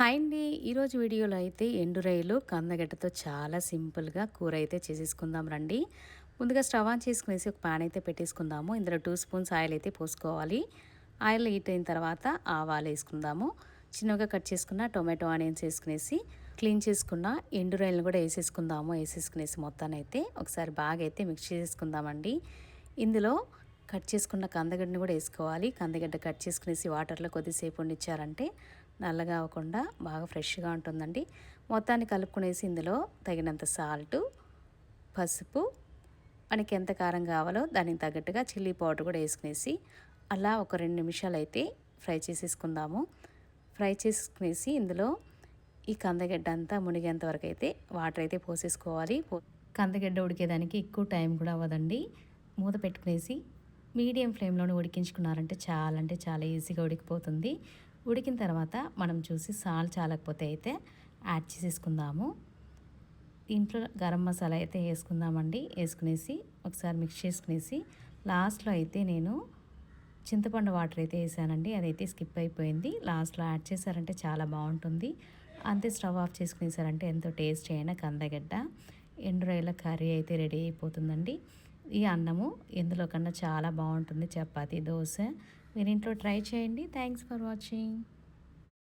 Hi అండి. ఈరోజు వీడియోలో అయితే ఎండు కందగడ్డతో చాలా సింపుల్గా కూర అయితే చేసేసుకుందాం రండి. ముందుగా స్టవ్ ఆన్ చేసుకునేసి ఒక పాన్ అయితే పెట్టేసుకుందాము. ఇందులో టూ స్పూన్స్ ఆయిల్ అయితే పోసుకోవాలి. ఆయిల్ హీట్ అయిన తర్వాత ఆవాలు వేసుకుందాము. చిన్నగా కట్ చేసుకున్న టొమాటో ఆనియన్స్ వేసుకునేసి క్లీన్ చేసుకున్న ఎండు కూడా వేసేసుకుందాము. వేసేసుకునేసి మొత్తాన్ని అయితే ఒకసారి బాగా అయితే మిక్స్ చేసుకుందామండి ఇందులో కట్ చేసుకున్న కందగడ్డని కూడా వేసుకోవాలి. కందగడ్డ కట్ చేసుకునేసి వాటర్లో కొద్దిసేపు ఉండిచ్చారంటే నల్లగా అవ్వకుండా బాగా ఫ్రెష్గా ఉంటుందండి. మొత్తాన్ని కలుపుకునేసి ఇందులో తగినంత సాల్టు పసుపు మనకి ఎంత కారం కావాలో దానికి తగ్గట్టుగా చిల్లీ పౌడర్ కూడా వేసుకునేసి అలా ఒక రెండు నిమిషాలు అయితే ఫ్రై చేసేసుకుందాము. ఫ్రై చేసుకునేసి ఇందులో ఈ కందగడ్డ అంతా మునిగేంత వరకు అయితే వాటర్ అయితే పోసేసుకోవాలి. కందగడ్డ ఉడికేదానికి ఎక్కువ టైం కూడా అవ్వదండి. మూత పెట్టుకునేసి మీడియం ఫ్లేమ్లోనే ఉడికించుకున్నారంటే చాలా అంటే చాలా ఈజీగా ఉడికిపోతుంది. ఉడికిన తర్వాత మనం చూసి సాల్ట్ చాలకపోతే అయితే యాడ్ చేసేసుకుందాము. ఇంట్లో గరం మసాలా అయితే వేసుకుందామండి. వేసుకునేసి ఒకసారి మిక్స్ చేసుకునేసి లాస్ట్లో అయితే నేను చింతపండు వాటర్ అయితే వేసానండి. అదైతే స్కిప్ అయిపోయింది. లాస్ట్లో యాడ్ చేశారంటే చాలా బాగుంటుంది. అంతే స్టవ్ ఆఫ్ చేసుకునేసారంటే ఎంతో టేస్ట్ అయినా కందగడ్డ. ఎండు కర్రీ అయితే రెడీ అయిపోతుందండి. ఈ అన్నము ఎందులో కన్నా చాలా బాగుంటుంది. చపాతి దోశ మీరు ఇంట్లో ట్రై చేయండి. Thanks for watching